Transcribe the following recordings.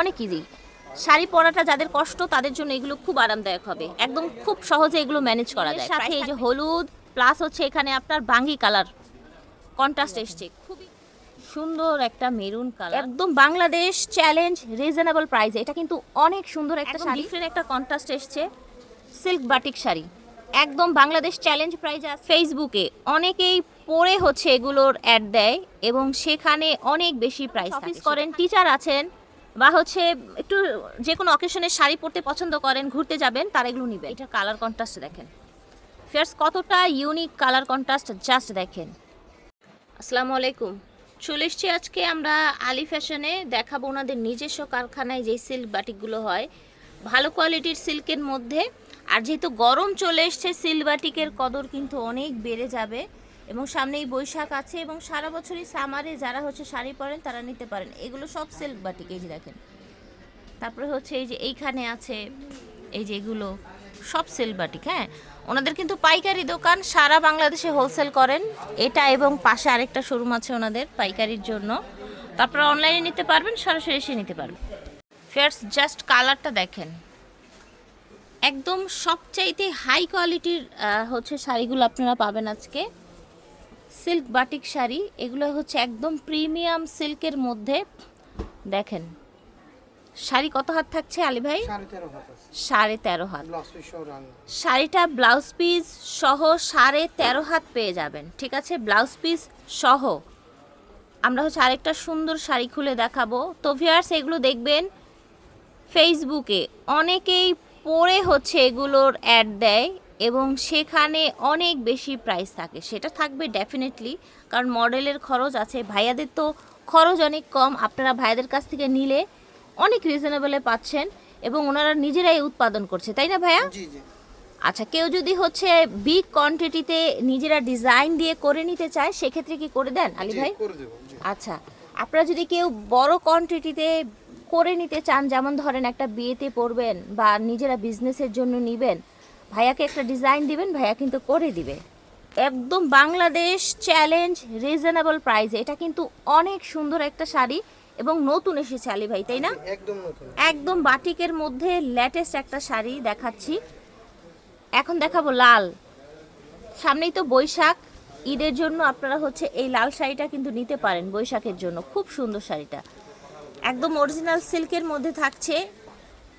অনেক ইজি শাড়ি পরাটা যাদের কষ্ট তাদের জন্য এগুলো খুব আরামদায়ক হবে। একদম খুব সহজে এগুলো ম্যানেজ করা যায়। সাথে এই যে হলুদ প্লাস হচ্ছে এখানে আপনার বাঙ্গি কালার কন্ট্রাস্ট এসছে। খুবই সুন্দর একটা মেরুন কালার একদম বাংলাদেশ চ্যালেঞ্জ রিজনেবল প্রাইসে এটা কিন্তু অনেক সুন্দর একটা শাড়ি। একটা কন্ট্রাস্ট এসছে। Silk batik sari. একদম বাংলাদেশ চ্যালেঞ্জ প্রাইজে ফেসবুকে অনেকেই পরে হচ্ছে এগুলোর অ্যাড দেয় এবং সেখানে অনেক বেশি প্রাইস অফিস করেন টিচার আছেন। বা হচ্ছে একটু যে কোনো অকেশনে শাড়ি পরতে পছন্দ করেন ঘুরতে যাবেন তারা এগুলো নিবেন। এটা কালার কন্ট্রাস্ট দেখেন। ফেয়ার্স কতটা ইউনিক কালার কন্ট্রাস্ট জাস্ট দেখেন। আসসালামু আলাইকুম। চলে এসছি আজকে আমরা আলি ফ্যাশনে দেখাবো ওনাদের নিজস্ব কারখানায় যে সিল্ক বাটিকগুলো হয়। ভালো কোয়ালিটির সিল্কের মধ্যে। আর যেহেতু গরম চলে এসছে সিল্ক বাটিকের কদর কিন্তু অনেক বেড়ে যাবে। এবং সামনেই বৈশাখ আছে এবং সারা বছরই সামারে যারা হচ্ছে শাড়ি পরেন, তারা নিতে পারেন। এগুলো সব সিল্ক বাটিক এই যে দেখেন। তারপরে হচ্ছে এই যে এইখানে আছে, এই যে এগুলো সব সেল বাটিক হ্যাঁ? ওনাদের কিন্তু পাইকারি দোকান সারা বাংলাদেশে হোলসেল করেন। এটা এবং পাশে আরেকটা শোরুম আছে ওনাদের পাইকারির জন্য। তারপরে অনলাইনে নিতে পারবেন, সরাসরি এসে নিতে পারবেন। ফেয়ার্স জাস্ট কালারটা দেখেন। একদম সবচাইতে হাই কোয়ালিটির হচ্ছে শাড়িগুলো আপনারা পাবেন আজকে। সিল্ক বাটিক শাড়ি এগুলো হচ্ছে একদম প্রিমিয়াম সিল্কের মধ্যে। দেখেন শাড়ি কত হাত থাকছে আলী ভাই? সাড়ে তেরো হাত শাড়িটা ব্লাউজ পিস সহ সাড়ে তেরো হাত পেয়ে যাবেন ঠিক আছে? ব্লাউজ পিস সহ। আমরা হচ্ছে আরেকটা সুন্দর শাড়ি খুলে দেখাবো। তো ভিয়ার্স এগুলো দেখবেন ফেসবুকে অনেকেই পরে হচ্ছে এগুলোর অ্যাড দেয়। এবং সেখানে অনেক বেশি প্রাইস থাকে। সেটা থাকবে ডেফিনেটলি কারণ মডেলের খরচ আছে। ভাইয়াদের তো খরচ অনেক কম। আপনারা ভাইয়াদের কাছ থেকে নিলে অনেক রিজনেবলে পাচ্ছেন এবং ওনারা নিজেরাই উৎপাদন করছে। তাই না ভাইয়া? আচ্ছা কেউ যদি হচ্ছে বিগ কোয়ান্টিটিতে নিজেরা ডিজাইন দিয়ে করে নিতে চায় সেক্ষেত্রে কি করে দেন আলী ভাই? আচ্ছা আপনারা যদি কেউ বড় কোয়ান্টিটিতে করে নিতে চান যেমন ধরেন একটা বিয়েতে পড়বেন বা নিজেরা বিজনেসের জন্য নেবেন ভাইয়াকে একটা ডিজাইন দিবেন ভাইয়া কিন্তু করে দিবে। একদম বাংলাদেশ চ্যালেঞ্জ রিজনেবল প্রাইসে এটা কিন্তু অনেক সুন্দর একটা শাড়ি এবং নতুন এসেছে আলী ভাই তাই না? একদম নতুন। একদম বাটিকের মধ্যে লেটেস্ট একটা শাড়ি দেখাচ্ছি। এখন দেখাবো লাল। সামনেই তো বৈশাখ। ঈদের জন্য আপনারা হচ্ছে এই লাল শাড়িটা কিন্তু নিতে পারেন বৈশাখের জন্য। খুব সুন্দর শাড়িটা। একদম অরিজিনাল সিল্কের মধ্যে থাকছে।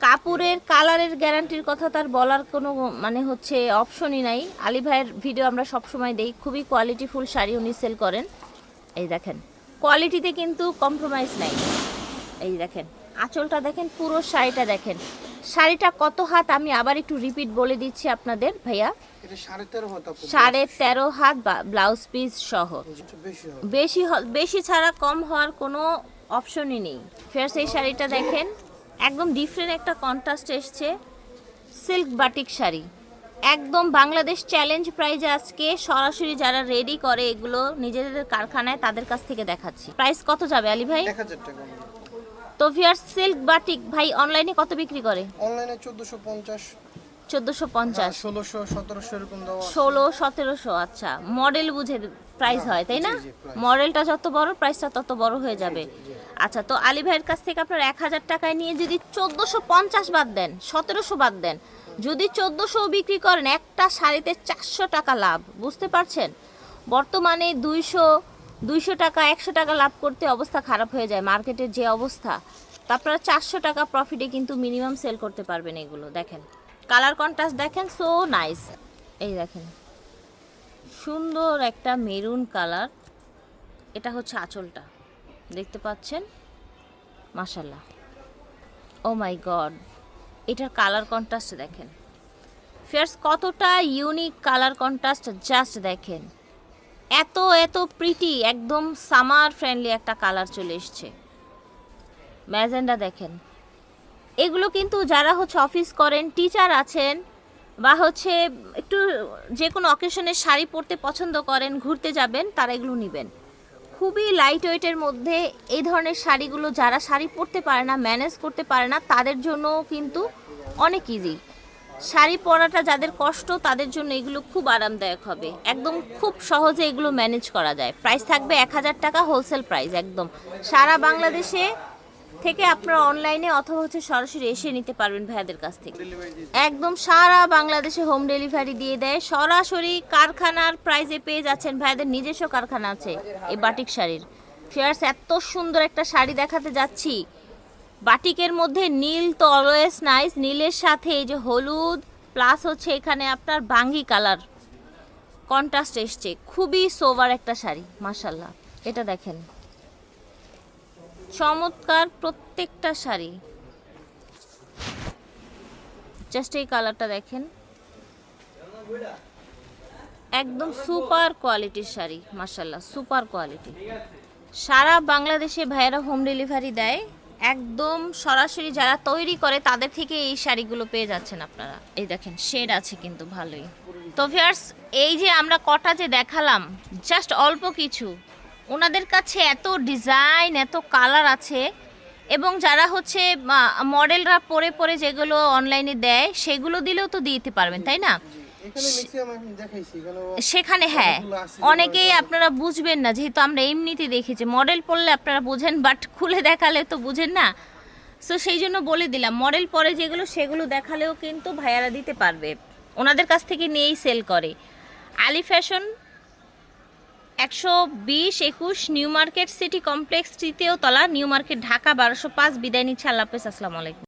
কাপড়ের কালারের গ্যারান্টির কথা তার বলার কোনো মানে হচ্ছে অপশনই নাই। আলী ভাইয়ের ভিডিও আমরা সবসময় দেই। খুবই কোয়ালিটিফুল শাড়ি উনি সেল করেন। এই দেখেন কোয়ালিটিতে কিন্তু কম্প্রোমাইজ নাই। এই দেখেন আঁচলটা দেখেন পুরো শাড়িটা দেখেন। শাড়িটা কত হাত আমি আবার একটু রিপিট বলে দিচ্ছি আপনাদের ভাইয়া। সাড়ে তেরো হাত ব্লাউজ পিস সহ। বেশি বেশি ছাড়া কম হওয়ার কোনো অপশনই নেই। ফের সেই শাড়িটা দেখেন। একদম ডিফারেন্ট একটা কন্ট্রাস্ট এসছে সিল্ক বাটিক শাড়ি। একদম বাংলাদেশ চ্যালেঞ্জ প্রাইজ আজকে সরাসরি যারা রেডি করে এগুলো নিজেদের কারখানায় তাদের কাছ থেকে দেখাচ্ছি। প্রাইস কত যাবে আলী ভাই? তো ফিয়ার সিল্ক বাটিক ভাই অনলাইনে কত বিক্রি করে? অনলাইনে দেওয়া আছে। ষোলো সতেরোশো আচ্ছা। মডেল বুঝে প্রাইস হয় তাই না। মডেলটা যত বড় প্রাইসটা তত বড় হয়ে যাবে। আচ্ছা তো আলী ভাইয়ের কাছ থেকে আপনার এক হাজার টাকায় নিয়ে যদি চোদ্দোশো পঞ্চাশ বাদ দেন, সতেরোশো বাদ দেন, যদি চোদ্দোশো বিক্রি করেন, একটা শাড়িতে চারশো টাকা লাভ, বুঝতে পারছেন? বর্তমানে দুইশো দুইশো টাকা, একশো টাকা লাভ করতে অবস্থা খারাপ হয়ে যায় মার্কেটের যে অবস্থা। তা আপনারা চারশো টাকা প্রফিটে কিন্তু মিনিমাম সেল করতে পারবেন এগুলো, দেখেন। কালার কন্ট্রাস্ট দেখেন সো নাইস এই দেখেন, সুন্দর একটা মেরুন কালার এটা হচ্ছে আঁচলটা। দেখতে পাচ্ছেন? মাশাল্লাহ ও মাই গড এটার কালার কন্ট্রাস্ট দেখেন। ফেয়ার্স কতটা ইউনিক কালার কন্ট্রাস্ট জাস্ট দেখেন। এত এত প্রিটি একদম সামার ফ্রেন্ডলি একটা কালার চলে এসছে। ম্যাজেন্ডা দেখেন। এগুলো কিন্তু যারা হচ্ছে অফিস করেন টিচার আছেন, বা হচ্ছে একটু যে কোনো অকেশনে শাড়ি পরতে পছন্দ করেন, ঘুরতে যাবেন, তারা এগুলো নেবেন। খুবই লাইট ওয়েটের মধ্যে এই ধরনের শাড়িগুলো যারা শাড়ি পরতে পারে না ম্যানেজ করতে পারে না, তাদের জন্য কিন্তু অনেক ইজি শাড়ি পরাটা যাদের কষ্ট, তাদের জন্য এগুলো খুব আরামদায়ক হবে। একদম খুব সহজে এগুলো ম্যানেজ করা যায়। প্রাইস থাকবে এক হাজার টাকা হোলসেল প্রাইস একদম। সারা বাংলাদেশে থেকে আপনারা অনলাইনে অথবা হচ্ছে সরাসরি এসে নিতে পারবেন ভাইয়াদের কাছ থেকে। একদম সারা বাংলাদেশে হোম ডেলিভারি দিয়ে দেয়। সরাসরি কারখানার প্রাইজে পেয়ে যাচ্ছেন ভাইয়াদের নিজস্ব কারখানা আছে, এই বাটিক শাড়ির। ফেয়ার্স এত সুন্দর একটা শাড়ি দেখাতে যাচ্ছি। বাটিকের মধ্যে নীল তো অলওয়েজ নাইস নীলের সাথে এই যে হলুদ প্লাস হচ্ছে এখানে আপনার বাঙ্গি কালার কন্ট্রাস্ট এসছে। খুবই সোভার একটা শাড়ি মাশাল্লাহ এটা দেখেন। চমৎকার প্রত্যেকটা শাড়ি। জাস্ট এই কালারটা দেখেন। একদম সুপার কোয়ালিটির শাড়ি মাশাল্লাহ সুপার কোয়ালিটি সারা বাংলাদেশে ভাইয়েরা হোম ডেলিভারি দেয়। একদম সরাসরি যারা তৈরি করে, তাদের থেকে এই শাড়িগুলো পেয়ে যাচ্ছেন আপনারা। এই দেখেন শেড আছে কিন্তু ভালোই। তো ভিয়ার্স এই যে আমরা কটা যে দেখালাম জাস্ট অল্প কিছু। ওনাদের কাছে এত ডিজাইন এত কালার আছে এবং যারা হচ্ছে মডেলরা পরে পরে যেগুলো অনলাইনে দেয় সেগুলো দিলেও তো দিতে পারবেন তাই না? সেখানে হ্যাঁ। অনেকেই আপনারা বুঝবেন না যেহেতু আমরা এমনিতে দেখেছি মডেল পড়লে আপনারা বুঝেন বাট খুলে দেখালে তো বুঝেন না। সো সেই জন্য বলে দিলাম মডেল পরে যেগুলো সেগুলো দেখালেও কিন্তু ভাইয়ারা দিতে পারবে। ওনাদের কাছ থেকে নিয়েই সেল করে। আলি ফ্যাশন একশো বিশ একুশ নিউ মার্কেট সিটি কমপ্লেক্স তৃতীয় তলা, নিউ মার্কেট ঢাকা, বারোশো পাঁচ, বিদায় নিচ্ছে আল্লাহ হাফেজ, আসসালামু আলাইকুম।